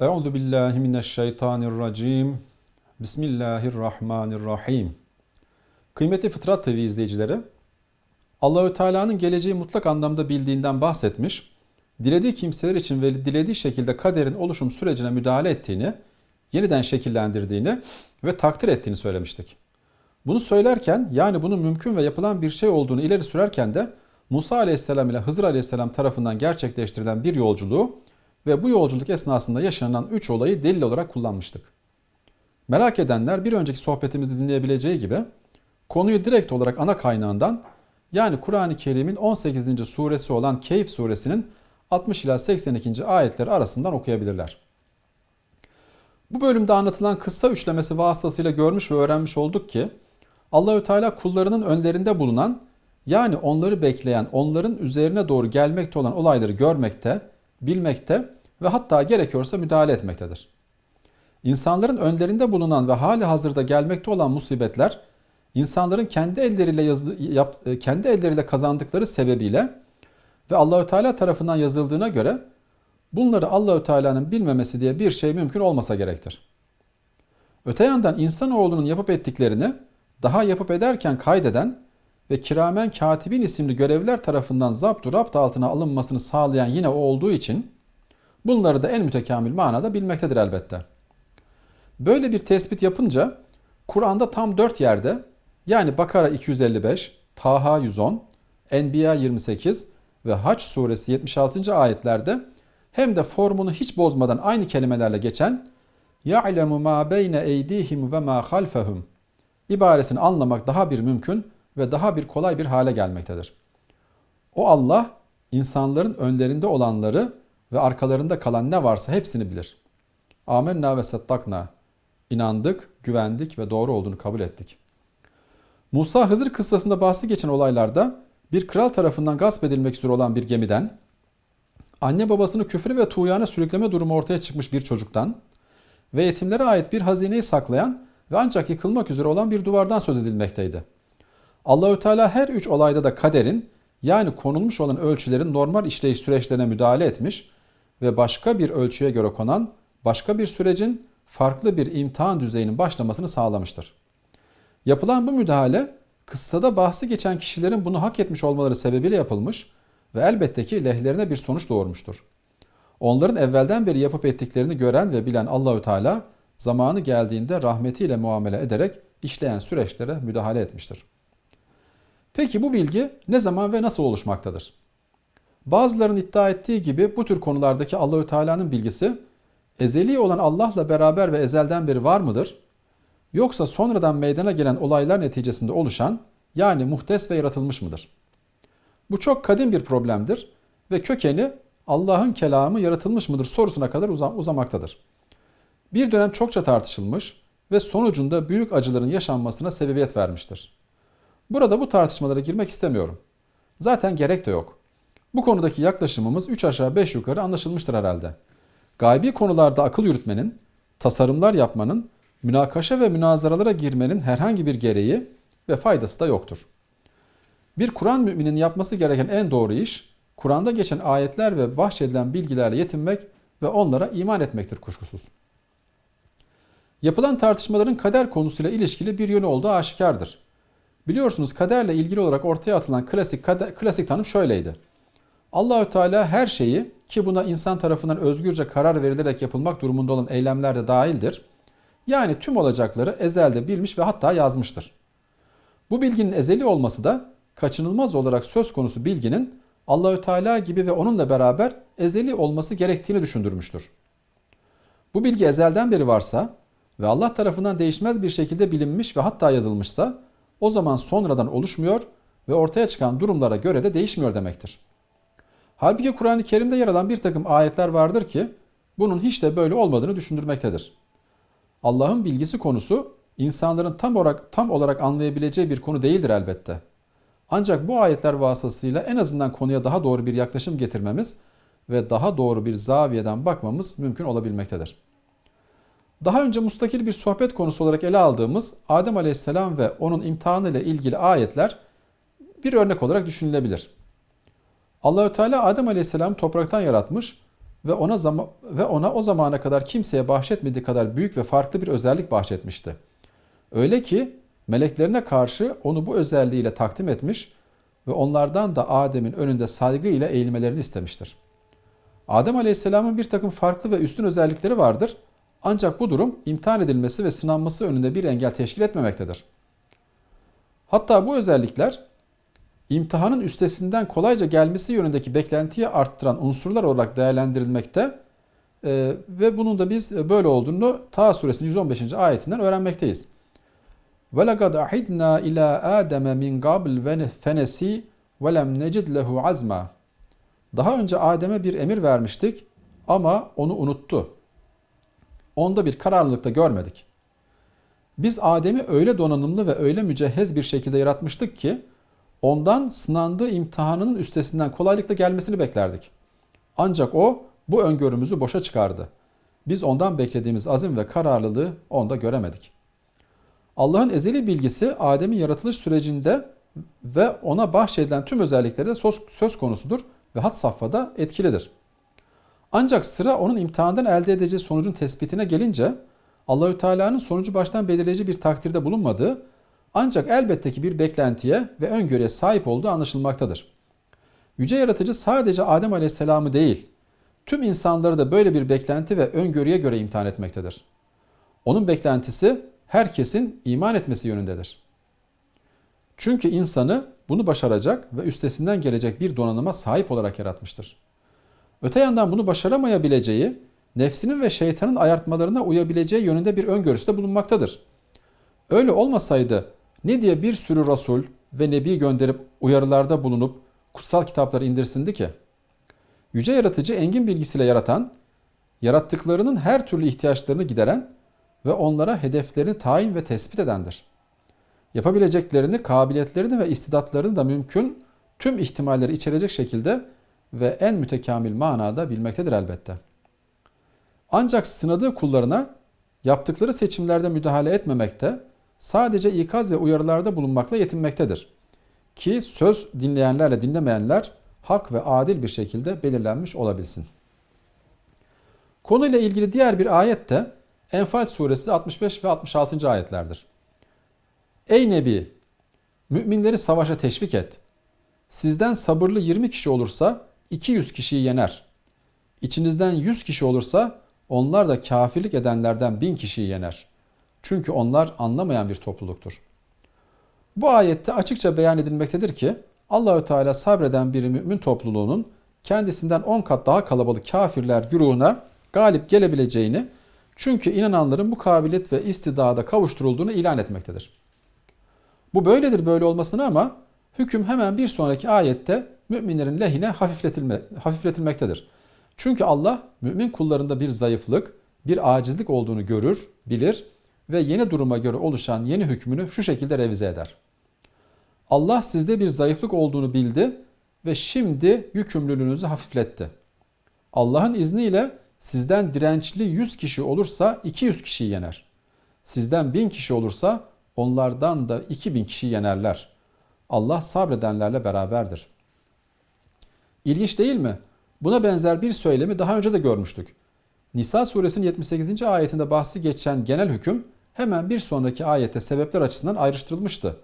Euzu billahi mineşşeytanirracim. Bismillahirrahmanirrahim. Kıymetli Fıtrat TV izleyicileri, Allahü Teala'nın geleceği mutlak anlamda bildiğinden bahsetmiş, dilediği kimseler için ve dilediği şekilde kaderin oluşum sürecine müdahale ettiğini, yeniden şekillendirdiğini ve takdir ettiğini söylemiştik. Bunu söylerken yani bunun mümkün ve yapılan bir şey olduğunu ileri sürerken de Musa Aleyhisselam ile Hızır Aleyhisselam tarafından gerçekleştirilen bir yolculuğu ve bu yolculuk esnasında yaşanan üç olayı delil olarak kullanmıştık. Merak edenler bir önceki sohbetimizde dinleyebileceği gibi konuyu direkt olarak ana kaynağından yani Kur'an-ı Kerim'in 18. suresi olan Keyif suresinin 60 ila 82. ayetleri arasından okuyabilirler. Bu bölümde anlatılan kıssa üçlemesi vasıtasıyla görmüş ve öğrenmiş olduk ki Allahü Teala kullarının önlerinde bulunan yani onları bekleyen, onların üzerine doğru gelmekte olan olayları görmekte, bilmekte ve hatta gerekiyorsa müdahale etmektedir. İnsanların önlerinde bulunan ve hali hazırda gelmekte olan musibetler, insanların kendi elleriyle yazdı, yap, kendi elleriyle kazandıkları sebebiyle ve Allahü Teala tarafından yazıldığına göre bunları Allahü Teala'nın bilmemesi diye bir şey mümkün olmasa gerektir. Öte yandan insanoğlunun yapıp ettiklerini daha yapıp ederken kaydeden ve kiramen katibin isimli görevliler tarafından zaptu rapt altına alınmasını sağlayan yine o olduğu için Bunları da en mütekamil manada bilmektedir elbette. Böyle bir tespit yapınca Kur'an'da tam 4 yerde yani Bakara 255, Taha 110, Enbiya 28 ve Haç suresi 76. ayetlerde hem de formunu hiç bozmadan aynı kelimelerle geçen ya'lemu ma beyne eydihim ve ma halfehum ibaresini anlamak daha bir mümkün ve daha bir kolay bir hale gelmektedir. O Allah insanların önlerinde olanları ve arkalarında kalan ne varsa hepsini bilir. Amenna ve sattakna. İnandık, güvendik ve doğru olduğunu kabul ettik. Musa Hızır kıssasında bahsi geçen olaylarda bir kral tarafından gasp edilmek üzere olan bir gemiden, anne babasını küfür ve tuğyana sürükleme durumu ortaya çıkmış bir çocuktan ve yetimlere ait bir hazineyi saklayan ve ancak yıkılmak üzere olan bir duvardan söz edilmekteydi. Allahü Teala her üç olayda da kaderin yani konulmuş olan ölçülerin normal işleyiş süreçlerine müdahale etmiş ve başka bir ölçüye göre konan başka bir sürecin farklı bir imtihan düzeyinin başlamasını sağlamıştır. Yapılan bu müdahale kıssada bahsi geçen kişilerin bunu hak etmiş olmaları sebebiyle yapılmış ve elbette ki lehlerine bir sonuç doğurmuştur. Onların evvelden beri yapıp ettiklerini gören ve bilen Allahü Teala zamanı geldiğinde rahmetiyle muamele ederek işleyen süreçlere müdahale etmiştir. Peki bu bilgi ne zaman ve nasıl oluşmaktadır? Bazılarının iddia ettiği gibi bu tür konulardaki Allahü Teala'nın bilgisi ezeli olan Allah'la beraber ve ezelden beri var mıdır? Yoksa sonradan meydana gelen olaylar neticesinde oluşan yani muhtes ve yaratılmış mıdır? Bu çok kadim bir problemdir ve kökeni Allah'ın kelamı yaratılmış mıdır sorusuna kadar uzamaktadır. Bir dönem çokça tartışılmış ve sonucunda büyük acıların yaşanmasına sebebiyet vermiştir. Burada bu tartışmalara girmek istemiyorum. Zaten gerek de yok. Bu konudaki yaklaşımımız 3 aşağı 5 yukarı anlaşılmıştır herhalde. Gaybi konularda akıl yürütmenin, tasarımlar yapmanın, münakaşa ve münazaralara girmenin herhangi bir gereği ve faydası da yoktur. Bir Kur'an müminin yapması gereken en doğru iş, Kur'an'da geçen ayetler ve bahşedilen bilgilerle yetinmek ve onlara iman etmektir kuşkusuz. Yapılan tartışmaların kader konusuyla ilişkili bir yönü olduğu aşikardır. Biliyorsunuz kaderle ilgili olarak ortaya atılan klasik kader, klasik tanım şöyleydi. Allahü Teala her şeyi ki buna insan tarafından özgürce karar verilerek yapılmak durumunda olan eylemler de dahildir. Yani tüm olacakları ezelde bilmiş ve hatta yazmıştır. Bu bilginin ezeli olması da kaçınılmaz olarak söz konusu bilginin Allahü Teala gibi ve onunla beraber ezeli olması gerektiğini düşündürmüştür. Bu bilgi ezelden beri varsa ve Allah tarafından değişmez bir şekilde bilinmiş ve hatta yazılmışsa o zaman sonradan oluşmuyor ve ortaya çıkan durumlara göre de değişmiyor demektir. Halbuki Kur'an-ı Kerim'de yer alan bir takım ayetler vardır ki bunun hiç de böyle olmadığını düşündürmektedir. Allah'ın bilgisi konusu insanların tam olarak tam olarak anlayabileceği bir konu değildir elbette. Ancak bu ayetler vasıtasıyla en azından konuya daha doğru bir yaklaşım getirmemiz ve daha doğru bir zaviyeden bakmamız mümkün olabilmektedir. Daha önce mustakil bir sohbet konusu olarak ele aldığımız Adem Aleyhisselam ve onun imtihanı ile ilgili ayetler bir örnek olarak düşünülebilir. Allahü Teala Adem Aleyhisselam topraktan yaratmış ve ona zaman ve ona o zamana kadar kimseye bahşetmediği kadar büyük ve farklı bir özellik bahşetmişti. Öyle ki meleklerine karşı onu bu özelliğiyle takdim etmiş ve onlardan da Adem'in önünde saygı ile eğilmelerini istemiştir. Adem Aleyhisselam'ın bir takım farklı ve üstün özellikleri vardır. Ancak bu durum imtihan edilmesi ve sınanması önünde bir engel teşkil etmemektedir. Hatta bu özellikler imtihanın üstesinden kolayca gelmesi yönündeki beklentiyi arttıran unsurlar olarak değerlendirilmekte e, ve bunun da biz böyle olduğunu Ta suresinin 115. ayetinden öğrenmekteyiz. وَلَقَدْ اَحِدْنَا اِلَى آدَمَ مِنْ قَبْلِ فَنَس۪ي وَلَمْ نَجِدْ لَهُ عَزْمًا Daha önce Adem'e bir emir vermiştik ama onu unuttu. Onda bir kararlılıkta görmedik. Biz Adem'i öyle donanımlı ve öyle mücehhez bir şekilde yaratmıştık ki ondan sınandığı imtihanının üstesinden kolaylıkla gelmesini beklerdik. Ancak o bu öngörümüzü boşa çıkardı. Biz ondan beklediğimiz azim ve kararlılığı onda göremedik. Allah'ın ezeli bilgisi Adem'in yaratılış sürecinde ve ona bahşedilen tüm özelliklerde söz, söz konusudur ve hat safhada etkilidir. Ancak sıra onun imtihandan elde edeceği sonucun tespitine gelince Allahü Teala'nın sonucu baştan belirleyici bir takdirde bulunmadığı ancak elbette ki bir beklentiye ve öngörüye sahip olduğu anlaşılmaktadır. Yüce Yaratıcı sadece Adem Aleyhisselam'ı değil, tüm insanları da böyle bir beklenti ve öngörüye göre imtihan etmektedir. Onun beklentisi herkesin iman etmesi yönündedir. Çünkü insanı bunu başaracak ve üstesinden gelecek bir donanıma sahip olarak yaratmıştır. Öte yandan bunu başaramayabileceği, nefsinin ve şeytanın ayartmalarına uyabileceği yönünde bir öngörüsü de bulunmaktadır. Öyle olmasaydı ne diye bir sürü Resul ve Nebi gönderip uyarılarda bulunup kutsal kitapları indirsindi ki? Yüce Yaratıcı engin bilgisiyle yaratan, yarattıklarının her türlü ihtiyaçlarını gideren ve onlara hedeflerini tayin ve tespit edendir. Yapabileceklerini, kabiliyetlerini ve istidatlarını da mümkün tüm ihtimalleri içerecek şekilde ve en mütekamil manada bilmektedir elbette. Ancak sınadığı kullarına yaptıkları seçimlerde müdahale etmemekte, sadece ikaz ve uyarılarda bulunmakla yetinmektedir. Ki söz dinleyenlerle dinlemeyenler hak ve adil bir şekilde belirlenmiş olabilsin. Konuyla ilgili diğer bir ayet de Enfal suresi 65 ve 66. ayetlerdir. Ey Nebi! Müminleri savaşa teşvik et. Sizden sabırlı 20 kişi olursa 200 kişiyi yener. İçinizden 100 kişi olursa onlar da kafirlik edenlerden 1000 kişiyi yener. Çünkü onlar anlamayan bir topluluktur. Bu ayette açıkça beyan edilmektedir ki Allahü Teala sabreden bir mümin topluluğunun kendisinden 10 kat daha kalabalık kafirler güruhuna galip gelebileceğini çünkü inananların bu kabiliyet ve istidada kavuşturulduğunu ilan etmektedir. Bu böyledir böyle olmasına ama hüküm hemen bir sonraki ayette müminlerin lehine hafifletilme, hafifletilmektedir. Çünkü Allah mümin kullarında bir zayıflık, bir acizlik olduğunu görür, bilir ve yeni duruma göre oluşan yeni hükmünü şu şekilde revize eder. Allah sizde bir zayıflık olduğunu bildi ve şimdi yükümlülüğünüzü hafifletti. Allah'ın izniyle sizden dirençli 100 kişi olursa 200 kişi yener. Sizden 1000 kişi olursa onlardan da 2000 kişi yenerler. Allah sabredenlerle beraberdir. İlginç değil mi? Buna benzer bir söylemi daha önce de görmüştük. Nisa suresinin 78. ayetinde bahsi geçen genel hüküm hemen bir sonraki ayette sebepler açısından ayrıştırılmıştı.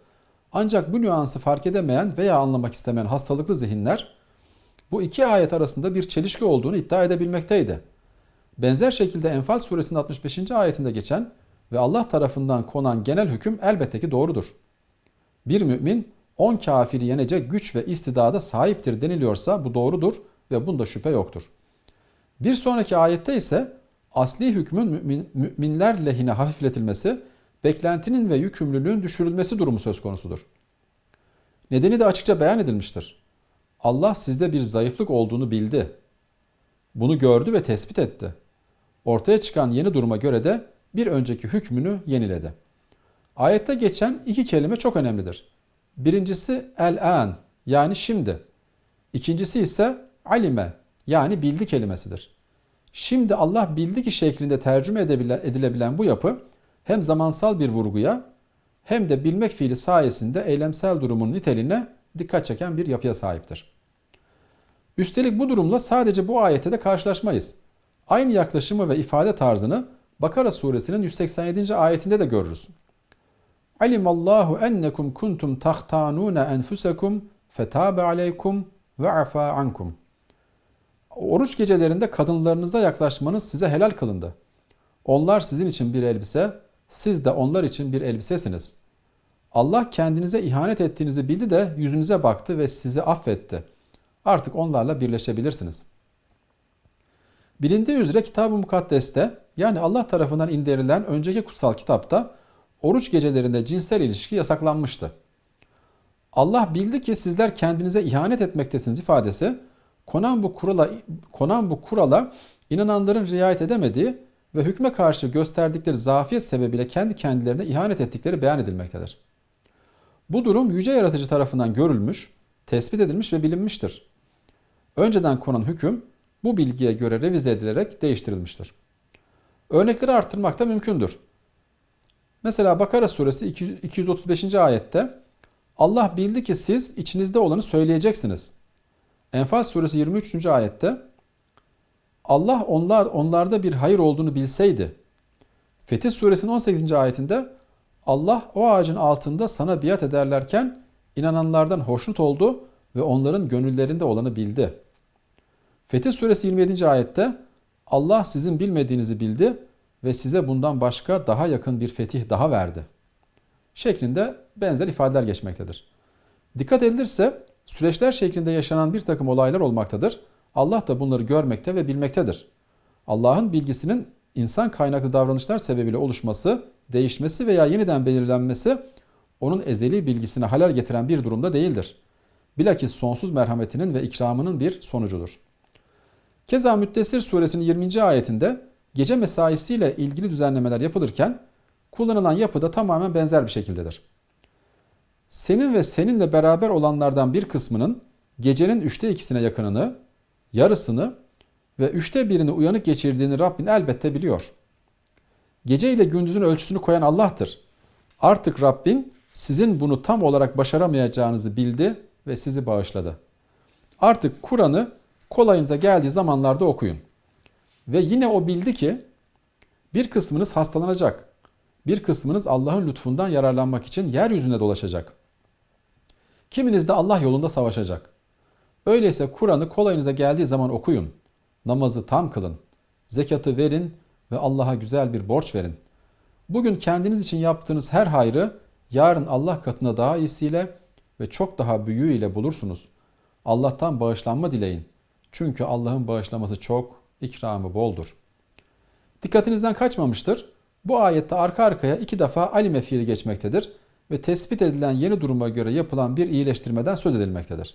Ancak bu nüansı fark edemeyen veya anlamak istemeyen hastalıklı zihinler bu iki ayet arasında bir çelişki olduğunu iddia edebilmekteydi. Benzer şekilde Enfal suresinin 65. ayetinde geçen ve Allah tarafından konan genel hüküm elbette ki doğrudur. Bir mümin 10 kafiri yenecek güç ve istidada sahiptir deniliyorsa bu doğrudur ve bunda şüphe yoktur. Bir sonraki ayette ise asli hükmün mümin, müminler lehine hafifletilmesi, beklentinin ve yükümlülüğün düşürülmesi durumu söz konusudur. Nedeni de açıkça beyan edilmiştir. Allah sizde bir zayıflık olduğunu bildi. Bunu gördü ve tespit etti. Ortaya çıkan yeni duruma göre de bir önceki hükmünü yeniledi. Ayette geçen iki kelime çok önemlidir. Birincisi el-an yani şimdi. İkincisi ise alime yani bildi kelimesidir. Şimdi Allah bildi ki şeklinde tercüme edilebilen bu yapı hem zamansal bir vurguya hem de bilmek fiili sayesinde eylemsel durumun niteliğine dikkat çeken bir yapıya sahiptir. Üstelik bu durumla sadece bu ayette de karşılaşmayız. Aynı yaklaşımı ve ifade tarzını Bakara suresinin 187. ayetinde de görürüz. Alimallahu ennekum kuntum tahtanuna enfusakum fetabe aleykum ve afa ankum. Oruç gecelerinde kadınlarınıza yaklaşmanız size helal kılındı. Onlar sizin için bir elbise, siz de onlar için bir elbisesiniz. Allah kendinize ihanet ettiğinizi bildi de yüzünüze baktı ve sizi affetti. Artık onlarla birleşebilirsiniz. Bilindiği üzere Kitab-ı Mukaddes'te yani Allah tarafından indirilen önceki kutsal kitapta oruç gecelerinde cinsel ilişki yasaklanmıştı. Allah bildi ki sizler kendinize ihanet etmektesiniz ifadesi konan bu kurala konan bu kurala inananların riayet edemediği ve hükme karşı gösterdikleri zafiyet sebebiyle kendi kendilerine ihanet ettikleri beyan edilmektedir. Bu durum yüce yaratıcı tarafından görülmüş, tespit edilmiş ve bilinmiştir. Önceden konan hüküm bu bilgiye göre revize edilerek değiştirilmiştir. Örnekleri arttırmak da mümkündür. Mesela Bakara suresi 235. ayette Allah bildi ki siz içinizde olanı söyleyeceksiniz. Enfal suresi 23. ayette Allah onlar onlarda bir hayır olduğunu bilseydi. Fetih suresinin 18. ayetinde Allah o ağacın altında sana biat ederlerken inananlardan hoşnut oldu ve onların gönüllerinde olanı bildi. Fetih suresi 27. ayette Allah sizin bilmediğinizi bildi ve size bundan başka daha yakın bir fetih daha verdi. Şeklinde benzer ifadeler geçmektedir. Dikkat edilirse süreçler şeklinde yaşanan bir takım olaylar olmaktadır. Allah da bunları görmekte ve bilmektedir. Allah'ın bilgisinin insan kaynaklı davranışlar sebebiyle oluşması, değişmesi veya yeniden belirlenmesi onun ezeli bilgisine halal getiren bir durumda değildir. Bilakis sonsuz merhametinin ve ikramının bir sonucudur. Keza Müddessir suresinin 20. ayetinde gece mesaisiyle ilgili düzenlemeler yapılırken kullanılan yapı da tamamen benzer bir şekildedir. Senin ve seninle beraber olanlardan bir kısmının gecenin üçte ikisine yakınını, yarısını ve üçte birini uyanık geçirdiğini Rabbin elbette biliyor. Gece ile gündüzün ölçüsünü koyan Allah'tır. Artık Rabbin sizin bunu tam olarak başaramayacağınızı bildi ve sizi bağışladı. Artık Kur'an'ı kolayınıza geldiği zamanlarda okuyun. Ve yine o bildi ki bir kısmınız hastalanacak. Bir kısmınız Allah'ın lütfundan yararlanmak için yeryüzünde dolaşacak. Kiminiz de Allah yolunda savaşacak. Öyleyse Kur'an'ı kolayınıza geldiği zaman okuyun. Namazı tam kılın. Zekatı verin ve Allah'a güzel bir borç verin. Bugün kendiniz için yaptığınız her hayrı yarın Allah katında daha iyisiyle ve çok daha büyüğüyle bulursunuz. Allah'tan bağışlanma dileyin. Çünkü Allah'ın bağışlaması çok, ikramı boldur. Dikkatinizden kaçmamıştır. Bu ayette arka arkaya iki defa alime fiili geçmektedir ve tespit edilen yeni duruma göre yapılan bir iyileştirmeden söz edilmektedir.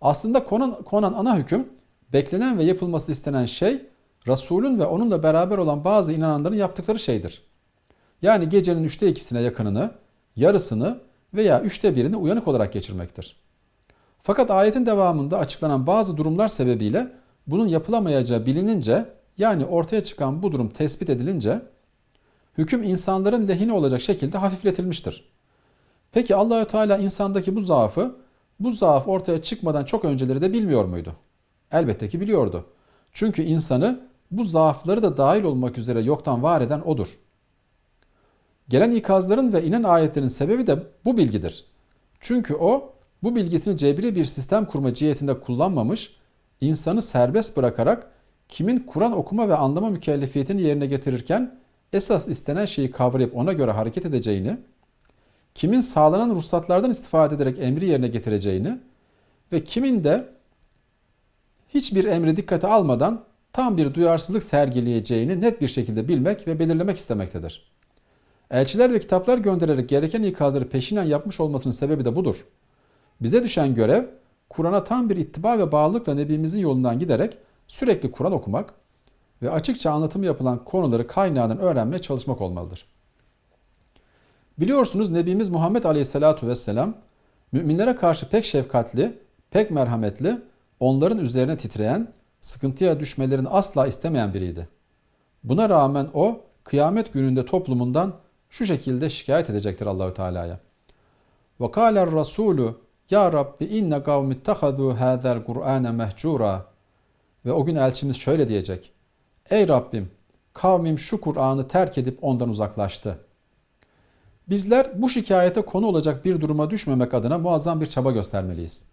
Aslında konan, konan ana hüküm beklenen ve yapılması istenen şey Resulün ve onunla beraber olan bazı inananların yaptıkları şeydir. Yani gecenin üçte ikisine yakınını, yarısını veya üçte birini uyanık olarak geçirmektir. Fakat ayetin devamında açıklanan bazı durumlar sebebiyle bunun yapılamayacağı bilinince yani ortaya çıkan bu durum tespit edilince hüküm insanların lehine olacak şekilde hafifletilmiştir. Peki Allahü Teala insandaki bu zaafı bu zaaf ortaya çıkmadan çok önceleri de bilmiyor muydu? Elbette ki biliyordu. Çünkü insanı bu zaafları da dahil olmak üzere yoktan var eden odur. Gelen ikazların ve inen ayetlerin sebebi de bu bilgidir. Çünkü o bu bilgisini cebri bir sistem kurma cihetinde kullanmamış, insanı serbest bırakarak kimin Kur'an okuma ve anlama mükellefiyetini yerine getirirken esas istenen şeyi kavrayıp ona göre hareket edeceğini, kimin sağlanan ruhsatlardan istifade ederek emri yerine getireceğini ve kimin de hiçbir emri dikkate almadan tam bir duyarsızlık sergileyeceğini net bir şekilde bilmek ve belirlemek istemektedir. Elçiler ve kitaplar göndererek gereken ikazları peşinen yapmış olmasının sebebi de budur. Bize düşen görev Kur'an'a tam bir ittiba ve bağlılıkla Nebimizin yolundan giderek sürekli Kur'an okumak ve açıkça anlatımı yapılan konuları kaynağından öğrenmeye çalışmak olmalıdır. Biliyorsunuz Nebimiz Muhammed Aleyhisselatu Vesselam müminlere karşı pek şefkatli, pek merhametli, onların üzerine titreyen, sıkıntıya düşmelerini asla istemeyen biriydi. Buna rağmen o kıyamet gününde toplumundan şu şekilde şikayet edecektir Allahü Teala'ya. Ve kâler rasûlü Ya Rabbi inne kavmi ittehadu hâzel Kur'âne mehcura. Ve o gün elçimiz şöyle diyecek. Ey Rabbim kavmim şu Kur'an'ı terk edip ondan uzaklaştı. Bizler bu şikayete konu olacak bir duruma düşmemek adına muazzam bir çaba göstermeliyiz.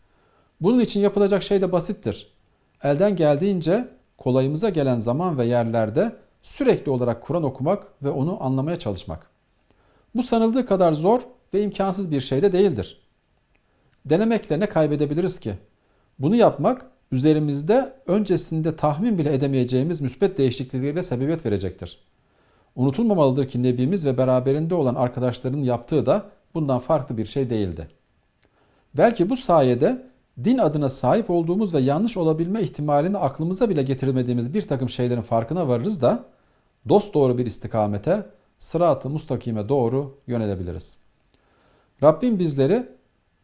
Bunun için yapılacak şey de basittir. Elden geldiğince kolayımıza gelen zaman ve yerlerde sürekli olarak Kur'an okumak ve onu anlamaya çalışmak. Bu sanıldığı kadar zor ve imkansız bir şey de değildir. Denemekle ne kaybedebiliriz ki? Bunu yapmak üzerimizde öncesinde tahmin bile edemeyeceğimiz müspet değişikliklere sebebiyet verecektir. Unutulmamalıdır ki Nebimiz ve beraberinde olan arkadaşlarının yaptığı da bundan farklı bir şey değildi. Belki bu sayede din adına sahip olduğumuz ve yanlış olabilme ihtimalini aklımıza bile getirmediğimiz bir takım şeylerin farkına varırız da dost doğru bir istikamete, sırat-ı mustakime doğru yönelebiliriz. Rabbim bizleri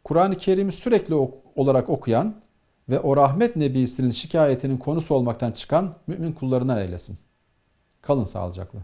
Kur'an-ı Kerim'i sürekli olarak okuyan ve o rahmet nebisinin şikayetinin konusu olmaktan çıkan mümin kullarından eylesin. Kalın sağlıcakla.